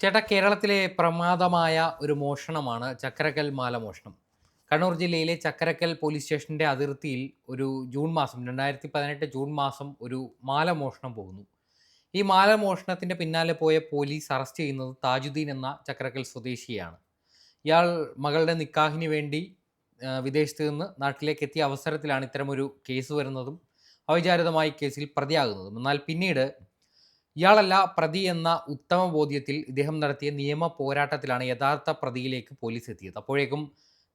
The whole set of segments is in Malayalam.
ചേട്ടാ കേരളത്തിലെ പ്രമാദമായ ഒരു മോഷണമാണ് ചക്കരക്കൽ മാല മോഷണം. കണ്ണൂർ ജില്ലയിലെ ചക്കരക്കൽ പോലീസ് സ്റ്റേഷന്റെ അതിർത്തിയിൽ ഒരു ജൂൺ മാസം രണ്ടായിരത്തി പതിനെട്ട് ജൂൺ മാസം ഒരു മാല മോഷണം പോകുന്നു. ഈ മാല മോഷണത്തിന്റെ പിന്നാലെ പോയ പോലീസ് അറസ്റ്റ് ചെയ്യുന്നത് താജുദ്ദീൻ എന്ന ചക്കരക്കൽ സ്വദേശിയാണ്. ഇയാൾ മകളുടെ നിക്കാഹിന് വേണ്ടി വിദേശത്ത് നിന്ന് നാട്ടിലേക്ക് എത്തിയ അവസരത്തിലാണ് ഇത്തരമൊരു കേസ് വരുന്നതും അവിചാരിതമായി കേസിൽ പ്രതിയാകുന്നതും. എന്നാൽ പിന്നീട് ഇയാളല്ല പ്രതി എന്ന ഉത്തമ ബോധ്യത്തിൽ ഇദ്ദേഹം നടത്തിയ നിയമ പോരാട്ടത്തിലാണ് യഥാർത്ഥ പ്രതിയിലേക്ക് പോലീസ് എത്തിയത്. അപ്പോഴേക്കും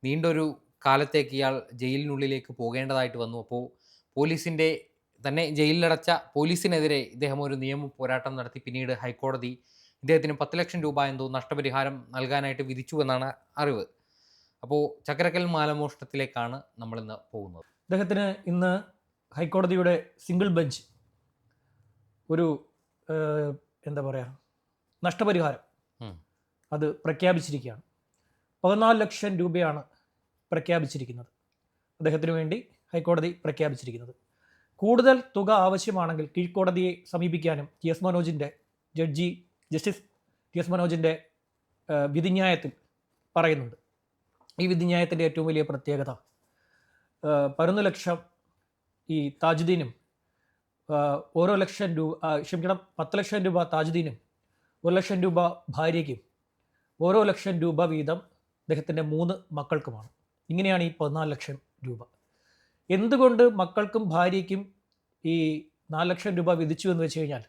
നീണ്ടൊരു കാലത്തേക്ക് ഇയാൾ ജയിലിനുള്ളിലേക്ക് പോകേണ്ടതായിട്ട് വന്നു. അപ്പോൾ പോലീസിന്റെ തന്നെ ജയിലിലടച്ച പോലീസിനെതിരെ ഇദ്ദേഹം ഒരു നിയമ പോരാട്ടം നടത്തി. പിന്നീട് ഹൈക്കോടതി ഇദ്ദേഹത്തിന് പത്ത് ലക്ഷം രൂപ എന്തോ നഷ്ടപരിഹാരം നൽകാനായിട്ട് വിധിച്ചു എന്നാണ് അറിവ്. അപ്പോൾ ചക്കരക്കൽ മാലമോഷണത്തിലേക്കാണ് നമ്മളിന്ന് പോകുന്നത്. ഇദ്ദേഹത്തിന് ഇന്ന് ഹൈക്കോടതിയുടെ സിംഗിൾ ബെഞ്ച് ഒരു എന്താ പറയുക നഷ്ടപരിഹാരം. അത് പ്രഖ്യാപിച്ചിരിക്കുകയാണ്. പതിനാല് ലക്ഷം രൂപയാണ് പ്രഖ്യാപിച്ചിരിക്കുന്നത്. അദ്ദേഹത്തിന് വേണ്ടി ഹൈക്കോടതി പ്രഖ്യാപിച്ചിരിക്കുന്നത്. കൂടുതൽ തുക ആവശ്യമാണെങ്കിൽ കീഴ്ക്കോടതിയെ സമീപിക്കാനും ടി എസ് മനോജിന്റെ ജഡ്ജി ജസ്റ്റിസ് ടി എസ് മനോജിന്റെ വിധിന്യായത്തിൽ പറയുന്നുണ്ട്. ഈ വിധിന്യായത്തിന്റെ ഏറ്റവും വലിയ പ്രത്യേകത പതിനൊന്ന് ലക്ഷം ഈ താജുദ്ദീനും ഓരോ ലക്ഷം രൂപ ക്ഷമിക്കണം പത്ത് ലക്ഷം രൂപ താജുദ്ദീനും ഒരു ലക്ഷം രൂപ ഭാര്യയ്ക്കും ഓരോ ലക്ഷം രൂപ വീതം അദ്ദേഹത്തിന്റെ മൂന്ന് മക്കൾക്കുമാണ് ഇങ്ങനെയാണ് ഈ പതിനാല് ലക്ഷം രൂപ എന്തുകൊണ്ട് മക്കൾക്കും ഭാര്യയ്ക്കും ഈ നാല് ലക്ഷം രൂപ വിധിച്ചു എന്ന് വെച്ച് കഴിഞ്ഞാൽ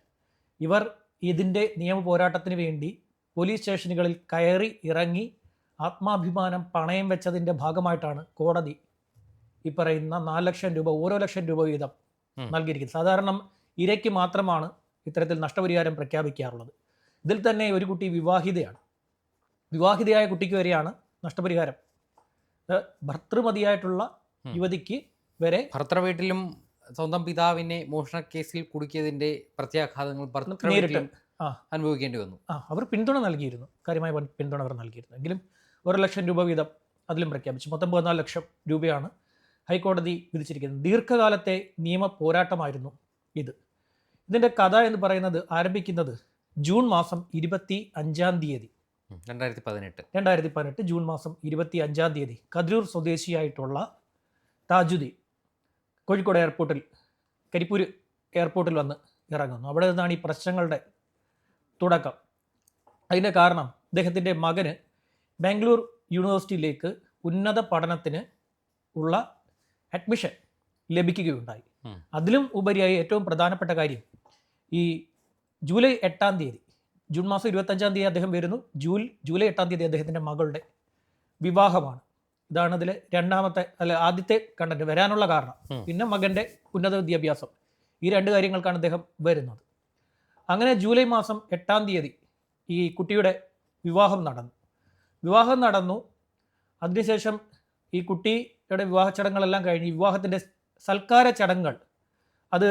ഇവർ ഇതിന്റെ നിയമ പോരാട്ടത്തിന് വേണ്ടി പോലീസ് സ്റ്റേഷനുകളിൽ കയറി ഇറങ്ങി ആത്മാഭിമാനം പണയം വെച്ചതിന്റെ ഭാഗമായിട്ടാണ് കോടതി ഈ പറയുന്ന നാല് ലക്ഷം രൂപ ഓരോ ലക്ഷം രൂപ വീതം. നൽകിയിരിക്കുന്നത് സാധാരണ ഇരയ്ക്ക് മാത്രമാണ് ഇത്തരത്തിൽ നഷ്ടപരിഹാരം പ്രഖ്യാപിക്കാറുള്ളത്. ഇതിൽ തന്നെ ഒരു കുട്ടി വിവാഹിതയാണ്. വിവാഹിതയായ കുട്ടിക്ക് വരെയാണ് നഷ്ടപരിഹാരം. ഭർത്തൃമതിയായിട്ടുള്ള. യുവതിക്ക് വരെ ഭർത്തൃ വീട്ടിലും സ്വന്തം പിതാവിനെ മോഷണ കേസിൽ കുടുക്കിയതിന്റെ പ്രത്യാഘാതങ്ങൾ നേരിട്ട് അനുഭവിക്കേണ്ടി വന്നു. ആ അവർ പിന്തുണ നൽകിയിരുന്നു. കാര്യമായ പിന്തുണ അവർ നൽകിയിരുന്നു. എങ്കിലും ഒരു ലക്ഷം രൂപ വീതം അതിലും പ്രഖ്യാപിച്ചു. മൊത്തം പതിനാല് ലക്ഷം രൂപയാണ് ഹൈക്കോടതി വിധിച്ചിരിക്കുന്നത് ദീർഘകാലത്തെ നിയമ പോരാട്ടമായിരുന്നു ഇത്. ഇതിന്റെ കഥ എന്ന് പറയുന്നത് ആരംഭിക്കുന്നത് ജൂൺ മാസം ഇരുപത്തി അഞ്ചാം തീയതി. രണ്ടായിരത്തി പതിനെട്ട് രണ്ടായിരത്തി പതിനെട്ട് ജൂൺ മാസം ഇരുപത്തി അഞ്ചാം തീയതി കതിരൂർ സ്വദേശിയായിട്ടുള്ള താജുദ്ദീൻ കോഴിക്കോട് എയർപോർട്ടിൽ കരിപ്പൂര് എയർപോർട്ടിൽ വന്ന് ഇറങ്ങുന്നു. അവിടെ നിന്നാണ് ഈ പ്രശ്നങ്ങളുടെ തുടക്കം. അതിന്റെ കാരണം അദ്ദേഹത്തിന്റെ മകന് ബാംഗ്ലൂർ യൂണിവേഴ്സിറ്റിയിലേക്ക് ഉന്നത പഠനത്തിന് ഉള്ള അഡ്മിഷൻ ലഭിക്കുകയുണ്ടായി. അതിലും ഉപരിയായി ഏറ്റവും പ്രധാനപ്പെട്ട കാര്യം ഈ ജൂലൈ എട്ടാം തീയതി ജൂൺ മാസം ഇരുപത്തഞ്ചാം തീയതി അദ്ദേഹം വരുന്നു. ജൂൽ ജൂലൈ എട്ടാം തീയതി അദ്ദേഹത്തിന്റെ മകളുടെ വിവാഹമാണ്. ഇതാണ് അതിലെ രണ്ടാമത്തെ അല്ല ആദ്യത്തെ കണ്ടന്റ് വരാനുള്ള കാരണം. പിന്നെ മകന്റെ ഉന്നത വിദ്യാഭ്യാസം. ഈ രണ്ട് കാര്യങ്ങൾക്കാണ് അദ്ദേഹം വരുന്നത്. അങ്ങനെ ജൂലൈ മാസം എട്ടാം തീയതി ഈ കുട്ടിയുടെ വിവാഹം നടന്നു. വിവാഹം നടന്നു. അതിനുശേഷം ഈ കുട്ടിയുടെ വിവാഹ ചടങ്ങുകളെല്ലാം കഴിഞ്ഞ് വിവാഹത്തിന്റെ സൽക്കാര ചടങ്ങുകൾ അത്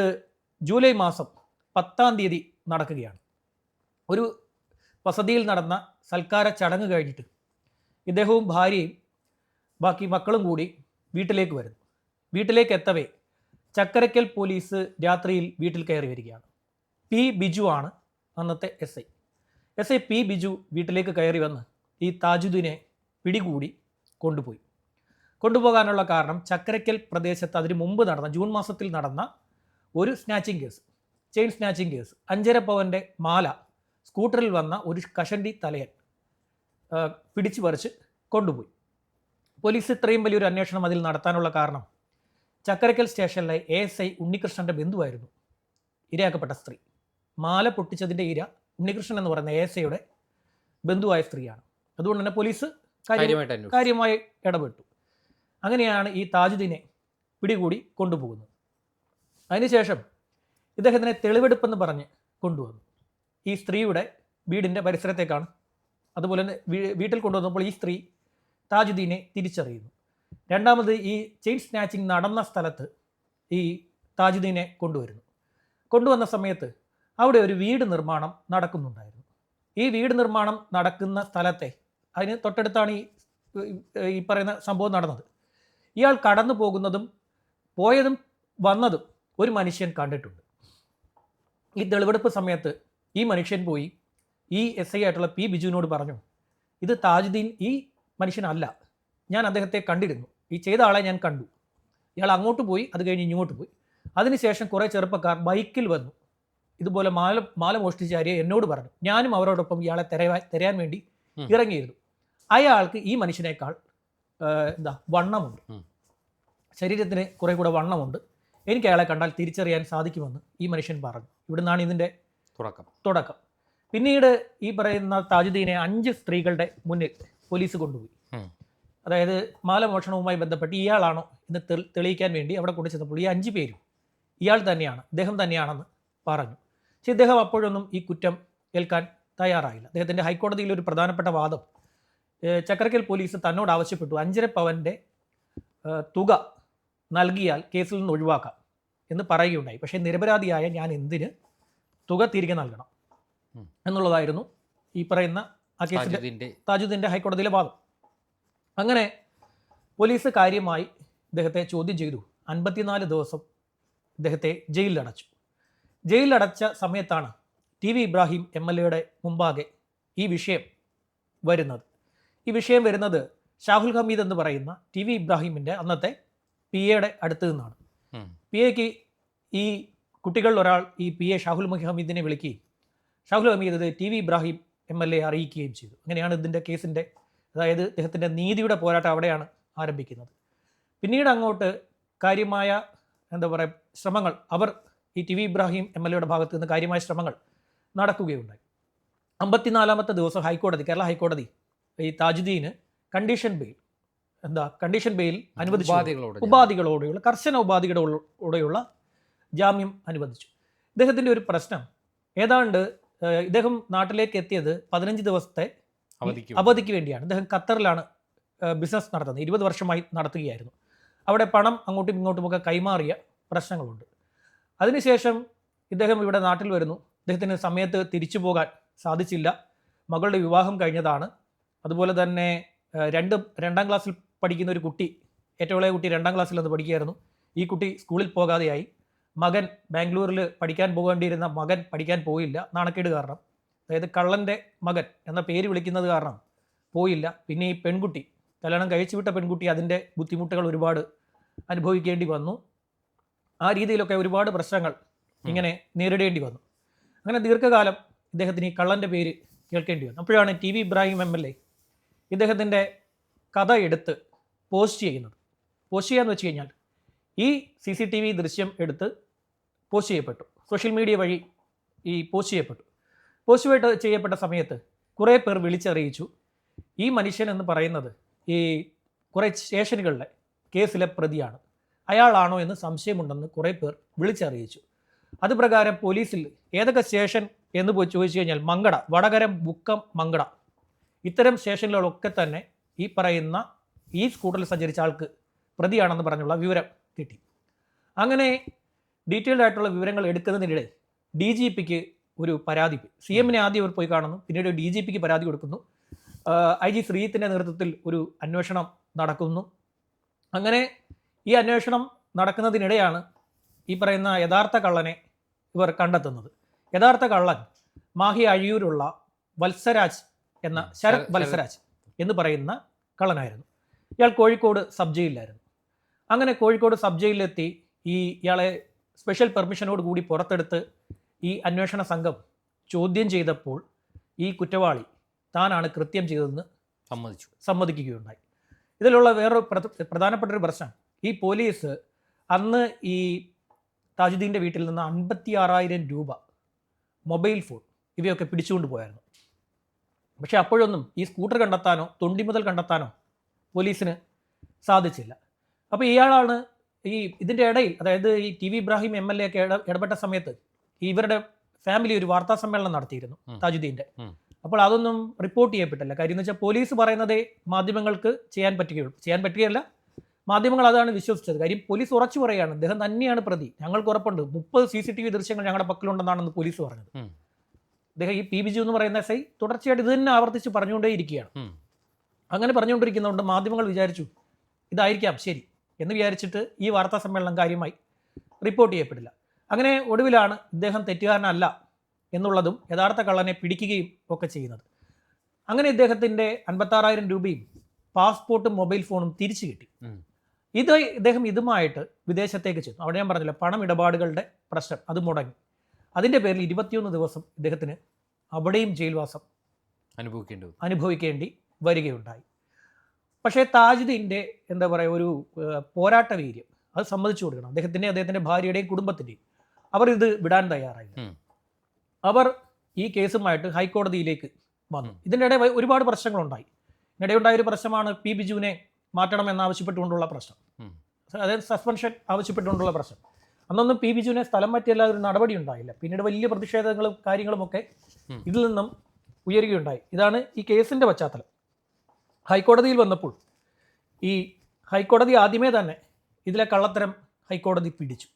ജൂലൈ മാസം പത്താം തീയതി നടക്കുകയാണ്. ഒരു വസതിയിൽ നടന്ന സൽക്കാര ചടങ്ങ് കഴിഞ്ഞിട്ട് ഇദ്ദേഹവും ഭാര്യയും ബാക്കി മക്കളും കൂടി വീട്ടിലേക്ക് വരുന്നു. വീട്ടിലേക്ക് എത്തവേ ചക്കരക്കൽ പോലീസ് രാത്രിയിൽ വീട്ടിൽ കയറി വരികയാണ്. പി ബിജു ആണ് അന്നത്തെ S I. S I P Biju വീട്ടിലേക്ക് കയറി വന്ന് ഈ താജുദ്ദീനെ പിടികൂടി കൊണ്ടുപോയി. കൊണ്ടുപോകാനുള്ള കാരണം ചക്കരക്കൽ പ്രദേശത്ത് അതിന് മുമ്പ് നടന്ന ജൂൺ മാസത്തിൽ നടന്ന ഒരു snatching case chain snatching case അഞ്ചര പവന്റെ മാല സ്കൂട്ടറിൽ വന്ന ഒരു കഷണ്ടി തലയൻ പിടിച്ചു പറിച്ച് കൊണ്ടുപോയി. പോലീസ് ഇത്രയും വലിയൊരു അന്വേഷണം അതിൽ നടത്താനുള്ള കാരണം ചക്കരക്കൽ സ്റ്റേഷനിലെ എ എസ് ഐ ഉണ്ണികൃഷ്ണന്റെ ബന്ധുവായിരുന്നു. ഇരയാക്കപ്പെട്ട സ്ത്രീ. മാല പൊട്ടിച്ചതിന്റെ ഇര ഉണ്ണികൃഷ്ണൻ എന്ന് പറയുന്ന എ എസ് ഐയുടെ ബന്ധുവായ സ്ത്രീയാണ്. അതുകൊണ്ട് തന്നെ പോലീസ് കാര്യമായി ഇടപെട്ടു. അങ്ങനെയാണ് ഈ താജുദ്ദീനെ പിടികൂടി കൊണ്ടുപോകുന്നത്. അതിനുശേഷം ഇദ്ദേഹത്തിനെ തെളിവെടുപ്പെന്ന് പറഞ്ഞ് കൊണ്ടുവന്നു. ഈ സ്ത്രീയുടെ വീടിന്റെ പരിസരത്തേക്കാണ്. അതുപോലെ തന്നെ വീട്ടിൽ കൊണ്ടുവന്നപ്പോൾ ഈ സ്ത്രീ താജുദ്ദീനെ തിരിച്ചറിയുന്നു. രണ്ടാമത് ഈ ചെയിൻ സ്നാച്ചിങ് നടന്ന സ്ഥലത്ത് ഈ താജുദ്ദീനെ കൊണ്ടുവരുന്നു. കൊണ്ടുവന്ന സമയത്ത് അവിടെ ഒരു വീട് നിർമ്മാണം നടക്കുന്നുണ്ടായിരുന്നു. ഈ വീട് നിർമ്മാണം നടക്കുന്ന സ്ഥലത്തെ അതിന് തൊട്ടടുത്താണ് ഈ ഈ പറയുന്ന സംഭവം നടന്നത്. ഇയാൾ കടന്നു പോകുന്നതും പോയതും വന്നതും ഒരു മനുഷ്യൻ കണ്ടിട്ടുണ്ട്. ഈ തെളിവെടുപ്പ് സമയത്ത് ഈ മനുഷ്യൻ പോയി ഈ എസ് ഐ ആയിട്ടുള്ള പി ബിജുവിനോട് പറഞ്ഞു ഇത് താജുദ്ദീൻ ഈ മനുഷ്യനല്ല. ഞാൻ അദ്ദേഹത്തെ കണ്ടിരുന്നു. ഈ ചെയ്ത ആളെ ഞാൻ കണ്ടു. ഇയാൾ അങ്ങോട്ട് പോയി അത് കഴിഞ്ഞ് ഇങ്ങോട്ട് പോയി. അതിനുശേഷം കുറേ ചെറുപ്പക്കാർ ബൈക്കിൽ വന്നു. ഇതുപോലെ മാല മാല മോഷ്ടിച്ചാരി എന്നോട് പറഞ്ഞു. ഞാനും അവരോടൊപ്പം ഇയാളെ തെരയാൻ തിരയാൻ വേണ്ടി ഇറങ്ങിയിരുന്നു. അയാൾക്ക് ഈ മനുഷ്യനേക്കാൾ എന്താ വണ്ണമുണ്ട്. ശരീരത്തിന് കുറെ കൂടെ വണ്ണമുണ്ട്. എനിക്ക് അയാളെ കണ്ടാൽ തിരിച്ചറിയാൻ സാധിക്കുമെന്ന് ഈ മനുഷ്യൻ പറഞ്ഞു. ഇവിടുന്നാണ് ഇതിന്റെ തുടക്കം. തുടക്കം. പിന്നീട് ഈ പറയുന്ന താജുദ്ദീനെ അഞ്ച് സ്ത്രീകളുടെ മുന്നിൽ പോലീസ് കൊണ്ടുപോയി. അതായത് മാലമോഷണവുമായി ബന്ധപ്പെട്ട് ഇയാളാണോ എന്ന് തെളിയിക്കാൻ വേണ്ടി അവിടെ കൊണ്ടു ചെന്നപ്പോൾ ഈ അഞ്ച് പേരും ഇയാൾ തന്നെയാണ് ഇദ്ദേഹം തന്നെയാണെന്ന് പറഞ്ഞു. പക്ഷേ ഇദ്ദേഹം അപ്പോഴൊന്നും ഈ കുറ്റം ഏൽക്കാൻ തയ്യാറായില്ല. അദ്ദേഹത്തിന്റെ ഹൈക്കോടതിയിൽ ഒരു പ്രധാനപ്പെട്ട വാദം ചക്രക്കൽ പോലീസ് തന്നോട് ആവശ്യപ്പെട്ടു. അഞ്ചര പവന്റെ തുക നൽകിയാൽ കേസിൽ നിന്ന് ഒഴിവാക്കാം എന്ന് പറയുകയുണ്ടായി. പക്ഷേ നിരപരാധിയായ ഞാൻ എന്തിന് തുക തിരികെ നൽകണം എന്നുള്ളതായിരുന്നു ഈ പറയുന്ന ആ കേസിന്റെ താജുദ്ദീന്റെ ഹൈക്കോടതിയിലെ വാദം. അങ്ങനെ പോലീസ് കാര്യമായി ഇദ്ദേഹത്തെ ചോദ്യം ചെയ്തു. അൻപത്തിനാല് ദിവസം ഇദ്ദേഹത്തെ ജയിലിലടച്ചു. ജയിലിലടച്ച സമയത്താണ് T V Ibrahim M L എയുടെ മുമ്പാകെ ഈ വിഷയം വരുന്നത്. ഈ വിഷയം വരുന്നത് ഷാഹുൽ ഹമീദ് എന്ന് പറയുന്ന ടി വി ഇബ്രാഹിമിന്റെ അന്നത്തെ പി എയുടെ അടുത്ത് നിന്നാണ്. പി എക്ക് ഈ കുട്ടികളിൽ ഒരാൾ ഈ പി എ ഷാഹുൽ ഹമീദിനെ വിളിക്കുകയും ഷാഹുൽ ഹമീദ് ഇത് T V Ibrahim M L A അറിയിക്കുകയും ചെയ്തു. അങ്ങനെയാണ് ഇതിന്റെ കേസിന്റെ അതായത് ഇദ്ദേഹത്തിന്റെ നീതിയുടെ പോരാട്ടം അവിടെയാണ് ആരംഭിക്കുന്നത്. പിന്നീട് അങ്ങോട്ട് കാര്യമായ എന്താ പറയുക ശ്രമങ്ങൾ അവർ ഈ T V Ibrahim M L എയുടെ ഭാഗത്ത് നിന്ന് കാര്യമായ ശ്രമങ്ങൾ നടക്കുകയുണ്ടായി. അമ്പത്തിനാലാമത്തെ ദിവസം ഹൈക്കോടതി കേരള ഹൈക്കോടതി ഈ താജുദ്ദീന് കണ്ടീഷൻ ബെയിൽ എന്താ? കണ്ടീഷൻ ബെയിൽ അനുവദിച്ചു. ഉപാധികളോടെയുള്ള കർശന ഉപാധികളോടെയുള്ള ജാമ്യം അനുവദിച്ചു. ഇദ്ദേഹത്തിന്റെ ഒരു പ്രശ്നം ഏതാണ്ട് ഇദ്ദേഹം നാട്ടിലേക്ക് എത്തിയത് പതിനഞ്ച് ദിവസത്തെ അവധിക്ക് അവധിക്ക് വേണ്ടിയാണ്. ഇദ്ദേഹം ഖത്തറിലാണ് ബിസിനസ് നടത്തുന്നത്. ഇരുപത് വർഷമായി നടത്തുകയായിരുന്നു. അവിടെ പണം അങ്ങോട്ടും ഇങ്ങോട്ടുമൊക്കെ കൈമാറിയ പ്രശ്നങ്ങളുണ്ട്. അതിനുശേഷം ഇദ്ദേഹം ഇവിടെ നാട്ടിൽ വരുന്നു. ഇദ്ദേഹത്തിന് സമയത്ത് തിരിച്ചു പോകാൻ സാധിച്ചില്ല. മകളുടെ വിവാഹം കഴിഞ്ഞതാണ്. അതുപോലെ തന്നെ രണ്ട് രണ്ടാം ക്ലാസ്സിൽ പഠിക്കുന്ന ഒരു കുട്ടി ഏറ്റവും ഇളയ കുട്ടി രണ്ടാം ക്ലാസ്സിൽ നിന്ന് പഠിക്കുകയായിരുന്നു. ഈ കുട്ടി സ്കൂളിൽ പോകാതെയായി. മകൻ ബാംഗ്ലൂരിൽ പഠിക്കാൻ പോകേണ്ടിയിരുന്ന മകൻ പഠിക്കാൻ പോയില്ല. നാണക്കേട് കാരണം. അതായത് കള്ളന്റെ മകൻ എന്ന പേര് വിളിക്കുന്നത് കാരണം പോയില്ല. പിന്നെ ഈ പെൺകുട്ടി കല്യാണം കഴിച്ചു വിട്ട പെൺകുട്ടി അതിന്റെ ബുദ്ധിമുട്ടുകൾ ഒരുപാട് അനുഭവിക്കേണ്ടി വന്നു. ആ രീതിയിലൊക്കെ ഒരുപാട് പ്രശ്നങ്ങൾ ഇങ്ങനെ നേരിടേണ്ടി വന്നു. അങ്ങനെ ദീർഘകാലം ഇദ്ദേഹത്തിന് ഈ കള്ളന്റെ പേര് കേൾക്കേണ്ടി വന്നു. അപ്പോഴാണ് T V Ibrahim M L A ഇദ്ദേഹത്തിന്റെ കഥ എടുത്ത് പോസ്റ്റ് ചെയ്യുന്നത്. പോസ്റ്റ് ചെയ്യാന്ന് വെച്ച് കഴിഞ്ഞാൽ ഈ സി സി ടി വി ദൃശ്യം എടുത്ത് പോസ്റ്റ് ചെയ്യപ്പെട്ടു. സോഷ്യൽ മീഡിയ വഴി ഈ പോസ്റ്റ് ചെയ്യപ്പെട്ടു. പോസ്റ്റ് ചെയ്യപ്പെട്ട സമയത്ത് കുറേ പേർ വിളിച്ചറിയിച്ചു. ഈ മനുഷ്യൻ എന്ന് പറയുന്നത് ഈ കുറേ സ്റ്റേഷനുകളിലെ കേസിലെ പ്രതിയാണ്. അയാളാണോ എന്ന് സംശയമുണ്ടെന്ന് കുറേ പേർ വിളിച്ചറിയിച്ചു. അത് പ്രകാരം പോലീസിൽ ഏതൊക്കെ സ്റ്റേഷൻ എന്ന് പോയി ചോദിച്ചു കഴിഞ്ഞാൽ മങ്കട വടകര ബുക്കം മങ്കട ഇത്തരം സ്റ്റേഷനുകളൊക്കെ തന്നെ ഈ പറയുന്ന ഈ സ്കൂട്ടറിൽ സഞ്ചരിച്ച ആൾക്ക് പ്രതിയാണെന്ന് പറഞ്ഞുള്ള വിവരം കിട്ടി. അങ്ങനെ ഡീറ്റെയിൽഡ് ആയിട്ടുള്ള വിവരങ്ങൾ എടുക്കുന്നതിനിടെ ഡി ജി പിക്ക് ഒരു പരാതി സി എമ്മിനെ ആദ്യം ഇവർ പോയി കാണുന്നു. പിന്നീട് ഡി ജി പിക്ക് പരാതി കൊടുക്കുന്നു. ഐ ജി ശ്രീജിത്തിന്റെ നേതൃത്വത്തിൽ ഒരു അന്വേഷണം നടക്കുന്നു. അങ്ങനെ ഈ അന്വേഷണം നടക്കുന്നതിനിടെയാണ് ഈ പറയുന്ന യഥാർത്ഥ കള്ളനെ ഇവർ കണ്ടെത്തുന്നത്. യഥാർത്ഥ കള്ളൻ മാഹി അഴിയൂരുള്ള വത്സരാജ് എന്ന ശരത് വത്സരാജ് എന്ന് പറയുന്ന കള്ളനായിരുന്നു. ഇയാൾ കോഴിക്കോട് സബ് ജയിലിലായിരുന്നു അങ്ങനെ കോഴിക്കോട് സബ് ജയിലിലെത്തി ഈ ഇയാളെ സ്പെഷ്യൽ പെർമിഷനോട് കൂടി പുറത്തെടുത്ത് ഈ അന്വേഷണ സംഘം ചോദ്യം ചെയ്തപ്പോൾ ഈ കുറ്റവാളി താനാണ് കൃത്യം ചെയ്തതെന്ന് സമ്മതിച്ചു. സമ്മതിക്കുകയുണ്ടായി. ഇതിലുള്ള വേറൊരു പ്രധ- പ്രധാനപ്പെട്ട ഒരു പ്രശ്നം ഈ പോലീസ് അന്ന് ഈ താജുദ്ദീന്റെ വീട്ടിൽ നിന്ന് അൻപത്തി ആറായിരം രൂപ മൊബൈൽ ഫോൺ ഇവയൊക്കെ പിടിച്ചുകൊണ്ട് പോയായിരുന്നു. പക്ഷെ അപ്പോഴൊന്നും ഈ സ്കൂട്ടർ കണ്ടെത്താനോ തൊണ്ടി മുതൽ കണ്ടെത്താനോ പോലീസിന് സാധിച്ചില്ല. അപ്പോൾ ഇയാളാണ് ഈ ഇതിന്റെ ഇടയിൽ അതായത് ഈ T V Ibrahim M L A ഒക്കെ ഇടപെട്ട സമയത്ത് ഇവരുടെ ഫാമിലി ഒരു വാർത്താ സമ്മേളനം നടത്തിയിരുന്നു. താജുദ്ദീന്റെ അപ്പോൾ അതൊന്നും റിപ്പോർട്ട് ചെയ്യപ്പെട്ടില്ല. കാര്യം എന്ന് വെച്ചാൽ പോലീസ് പറയുന്നതേ മാധ്യമങ്ങൾക്ക് ചെയ്യാൻ പറ്റുകയുള്ളൂ. ചെയ്യാൻ പറ്റുകയല്ല മാധ്യമങ്ങൾ അതാണ് വിശ്വസിച്ചത്. കാര്യം പോലീസ് ഉറച്ചു പറയുകയാണ് അദ്ദേഹം തന്നെയാണ് പ്രതി. ഞങ്ങൾക്ക് ഉറപ്പുണ്ട്. മുപ്പത് സി സി ടി വി ദൃശ്യങ്ങൾ ഞങ്ങളുടെ പക്കലുണ്ടെന്നാണെന്ന് പോലീസ് പറഞ്ഞത്. അദ്ദേഹം ഈ പി ബിജു എന്ന് പറയുന്ന എസ് ഐ തുടർച്ചയായിട്ട് ഇത് തന്നെ ആവർത്തിച്ച് പറഞ്ഞുകൊണ്ടേയിരിക്കുകയാണ്. ഇരിക്കുകയാണ് അങ്ങനെ പറഞ്ഞുകൊണ്ടിരിക്കുന്നതുകൊണ്ട് മാധ്യമങ്ങൾ വിചാരിച്ചു ഇതായിരിക്കാം ശരി. എന്ന് വിചാരിച്ചിട്ട് ഈ വാർത്താ സമ്മേളനം കാര്യമായി റിപ്പോർട്ട് ചെയ്യപ്പെടില്ല. അങ്ങനെ ഒടുവിലാണ് ഇദ്ദേഹം തെറ്റുകാരനല്ല എന്നുള്ളതും യഥാർത്ഥ കള്ളനെ പിടിക്കുകയും ഒക്കെ ചെയ്യുന്നത്. അങ്ങനെ ഇദ്ദേഹത്തിന്റെ അൻപത്താറായിരം രൂപയും പാസ്പോർട്ടും മൊബൈൽ ഫോണും തിരിച്ചു കിട്ടി. ഇത് ഇദ്ദേഹം ഇതുമായിട്ട് വിദേശത്തേക്ക് ചെന്നു. അവിടെ ഞാൻ പറഞ്ഞില്ല പണം ഇടപാടുകളുടെ പ്രശ്നം അത് മുടങ്ങി. അതിന്റെ പേരിൽ ഇരുപത്തിയൊന്ന് ദിവസം ഇദ്ദേഹത്തിന് അവിടെയും ജയിൽവാസം അനുഭവിക്കേണ്ടി അനുഭവിക്കേണ്ടി വരികയുണ്ടായി. പക്ഷേ താജുദ്ദീന്റെ എന്താ പറയുക ഒരു പോരാട്ട വീര്യം അത് സമ്മതിച്ചു കൊടുക്കണം. അദ്ദേഹത്തിന്റെ അദ്ദേഹത്തിന്റെ ഭാര്യയുടെയും കുടുംബത്തിന്റെയും അവർ ഇത് വിടാൻ തയ്യാറായി അവർ ഈ കേസുമായിട്ട് ഹൈക്കോടതിയിലേക്ക് വന്നു. ഇതിനിടെ ഒരുപാട് പ്രശ്നങ്ങളുണ്ടായി. ഇതിനിടെ ഉണ്ടായ ഒരു പ്രശ്നമാണ് പി ബിജുവിനെ മാറ്റണമെന്നാവശ്യപ്പെട്ടുകൊണ്ടുള്ള പ്രശ്നം. അതായത് സസ്പെൻഷൻ ആവശ്യപ്പെട്ടുകൊണ്ടുള്ള പ്രശ്നം. അന്നൊന്നും പി ബിജുവിനെ സ്ഥലം മാറ്റിയല്ല ഒരു നടപടി ഉണ്ടായില്ല. പിന്നീട് വലിയ പ്രതിഷേധങ്ങളും കാര്യങ്ങളുമൊക്കെ ഒക്കെ ഇതിൽ നിന്നും ഉയരുകയുണ്ടായി. ഇതാണ് ഈ കേസിന്റെ പശ്ചാത്തലം. ഹൈക്കോടതിയിൽ വന്നപ്പോൾ ഈ ഹൈക്കോടതി ആദ്യമേ തന്നെ ഇതിലെ കള്ളത്തരം ഹൈക്കോടതി പിടിച്ചു.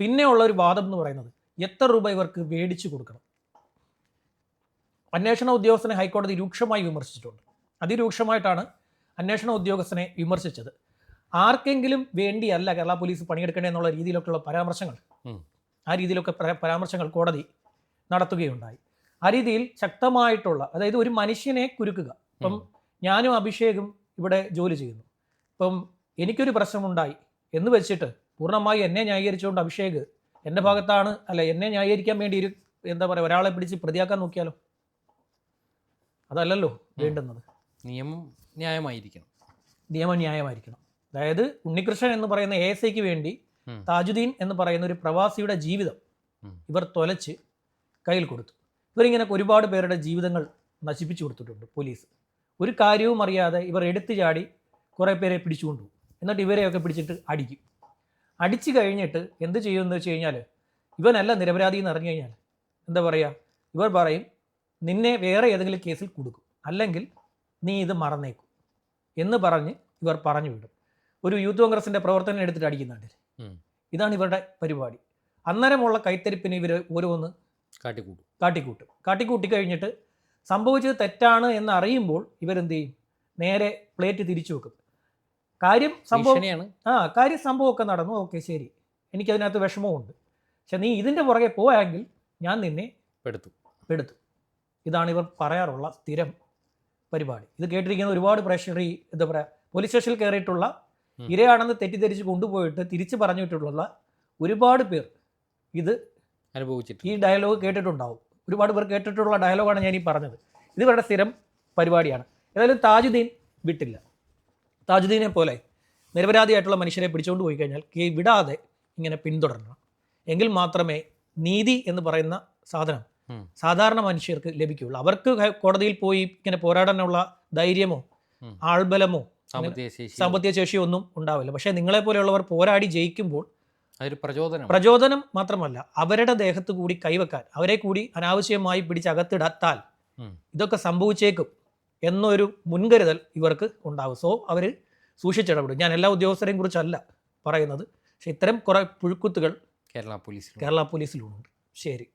പിന്നെയുള്ള ഒരു വാദം എന്ന് പറയുന്നത് എത്ര രൂപ ഇവർക്ക് മേടിച്ചു കൊടുക്കണം? അന്വേഷണ ഉദ്യോഗസ്ഥനെ ഹൈക്കോടതി രൂക്ഷമായി വിമർശിച്ചിട്ടുണ്ട്. അതിരൂക്ഷമായിട്ടാണ് അന്വേഷണ ഉദ്യോഗസ്ഥനെ വിമർശിച്ചത്. ആർക്കെങ്കിലും വേണ്ടിയല്ല കേരള പോലീസ് പണിയെടുക്കണേ എന്നുള്ള രീതിയിലൊക്കെയുള്ള പരാമർശങ്ങൾ. ആ രീതിയിലൊക്കെ പരാമർശങ്ങൾ കോടതി നടത്തുകയുണ്ടായി. ആ രീതിയിൽ ശക്തമായിട്ടുള്ള അതായത് ഒരു മനുഷ്യനെ കുരുക്കുക. ഇപ്പം ഞാനും അഭിഷേകും ഇവിടെ ജോലി ചെയ്യുന്നു. ഇപ്പം എനിക്കൊരു പ്രശ്നമുണ്ടായി എന്ന് വെച്ചിട്ട് പൂർണമായി എന്നെ ന്യായീകരിച്ചുകൊണ്ട് അഭിഷേക് എന്റെ ഭാഗത്താണ് അല്ല എന്നെ ന്യായീകരിക്കാൻ വേണ്ടി ഒരു എന്താ പറയുക ഒരാളെ പിടിച്ച് പ്രതിയാക്കാൻ നോക്കിയാലോ? അതല്ലല്ലോ വേണ്ടുന്നത്. നിയമം ന്യായമായിരിക്കണം. നിയമന്യായമായിരിക്കണം അതായത് ഉണ്ണികൃഷ്ണൻ എന്ന് പറയുന്ന എ എസ് ഐക്ക് വേണ്ടി. താജുദ്ദീൻ എന്ന് പറയുന്ന ഒരു പ്രവാസിയുടെ ജീവിതം ഇവർ തൊലച്ച് കയ്യിൽ കൊടുത്തു. ഇവരിങ്ങനെ ഒരുപാട് പേരുടെ ജീവിതങ്ങൾ നശിപ്പിച്ചു കൊടുത്തിട്ടുണ്ട് പോലീസ്. ഒരു കാര്യവും അറിയാതെ ഇവർ എടുത്തു ചാടി കുറേ പേരെ പിടിച്ചുകൊണ്ടു എന്നിട്ട് ഇവരെയൊക്കെ പിടിച്ചിട്ട് അടിക്കും. അടിച്ചു കഴിഞ്ഞിട്ട് എന്ത് ചെയ്യുമെന്ന് വെച്ച് കഴിഞ്ഞാൽ ഇവനല്ല നിരപരാധി എന്ന് അറിഞ്ഞു കഴിഞ്ഞാൽ എന്താ പറയുക ഇവർ പറയും നിന്നെ വേറെ ഏതെങ്കിലും കേസിൽ കൊടുക്കും. അല്ലെങ്കിൽ നീ ഇത് മറന്നേക്കും. എന്ന് പറഞ്ഞ് ഇവർ പറഞ്ഞു വിടും. ഒരു യൂത്ത് കോൺഗ്രസിന്റെ പ്രവർത്തനം എടുത്തിട്ട് അടിക്കുന്നുണ്ട് ഇതാണ് ഇവരുടെ പരിപാടി. അന്നേരമുള്ള കൈത്തരിപ്പിന് ഇവർ ഓരോന്ന് കാട്ടിക്കൂട്ടും. കാട്ടിക്കൂട്ടും. കാട്ടിക്കൂട്ടി കഴിഞ്ഞിട്ട് സംഭവിച്ചത് തെറ്റാണ് എന്ന് അറിയുമ്പോൾ ഇവരെന്ത് ചെയ്യും നേരെ പ്ലേറ്റ് തിരിച്ചു വെക്കും. കാര്യം സംഭവം ആ കാര്യം സംഭവമൊക്കെ നടന്നു. ഓക്കെ ശരി. എനിക്കതിനകത്ത് വിഷമമുണ്ട് പക്ഷെ നീ ഇതിന്റെ പുറകെ പോയെങ്കിൽ ഞാൻ നിന്നെ പെടുത്തു. പെടുത്തു. ഇതാണ് ഇവർ പറയാറുള്ള സ്ഥിരം പരിപാടി. ഇത് കേട്ടിരിക്കുന്ന ഒരുപാട് പ്രേക്ഷകർ ഈ എന്താ പറയുക പോലീസ് സ്റ്റേഷനിൽ കയറിയിട്ടുള്ള. ഇരയാണെന്ന് തെറ്റിദ്ധരിച്ച് കൊണ്ടുപോയിട്ട് തിരിച്ച് പറഞ്ഞിട്ടുള്ള ഒരുപാട് പേർ ഇത് അനുഭവിച്ചിട്ട് ഈ ഡയലോഗ് കേട്ടിട്ടുണ്ടാവും. ഒരുപാട് പേർ കേട്ടിട്ടുള്ള ഡയലോഗാണ് ഞാൻ ഈ പറഞ്ഞത്. ഇത് ഇവരുടെ സ്ഥിരം പരിപാടിയാണ്. ഏതായാലും താജുദ്ദീൻ വിട്ടില്ല. താജുദ്ദീനെ പോലെ നിരപരാധിയായിട്ടുള്ള മനുഷ്യരെ പിടിച്ചുകൊണ്ട് പോയി കഴിഞ്ഞാൽ കേ- വിടാതെ ഇങ്ങനെ പിന്തുടരണം. എങ്കിൽ മാത്രമേ നീതി എന്ന് പറയുന്ന സാധനം സാധാരണ മനുഷ്യർക്ക് ലഭിക്കുകയുള്ളൂ. അവർക്ക് കോടതിയിൽ പോയി ഇങ്ങനെ പോരാടാനുള്ള ധൈര്യമോ ആൾബലമോ സാമ്പത്തിക ശേഷി ഒന്നും ഉണ്ടാവില്ല. പക്ഷേ നിങ്ങളെ പോലെയുള്ളവർ പോരാടി ജയിക്കുമ്പോൾ അതൊരു പ്രചോദനം. പ്രചോദനം മാത്രമല്ല അവരുടെ ദേഹത്ത് കൂടി കൈവെക്കാൻ അവരെ കൂടി അനാവശ്യമായി പിടിച്ച് അകത്തിടത്താൽ ഉം. ഇതൊക്കെ സംഭവിച്ചേക്കും എന്നൊരു മുൻകരുതൽ ഇവർക്ക് ഉണ്ടാകും സോ അവർ സൂക്ഷിച്ചിടപെടും. ഞാൻ എല്ലാ ഉദ്യോഗസ്ഥരെയും കുറിച്ചല്ല പറയുന്നത്. പക്ഷെ ഇത്തരം കുറേ പുഴുക്കുത്തുകൾ കേരള പോലീസിൽ കേരള പോലീസിലുണ്ട്. ശരി.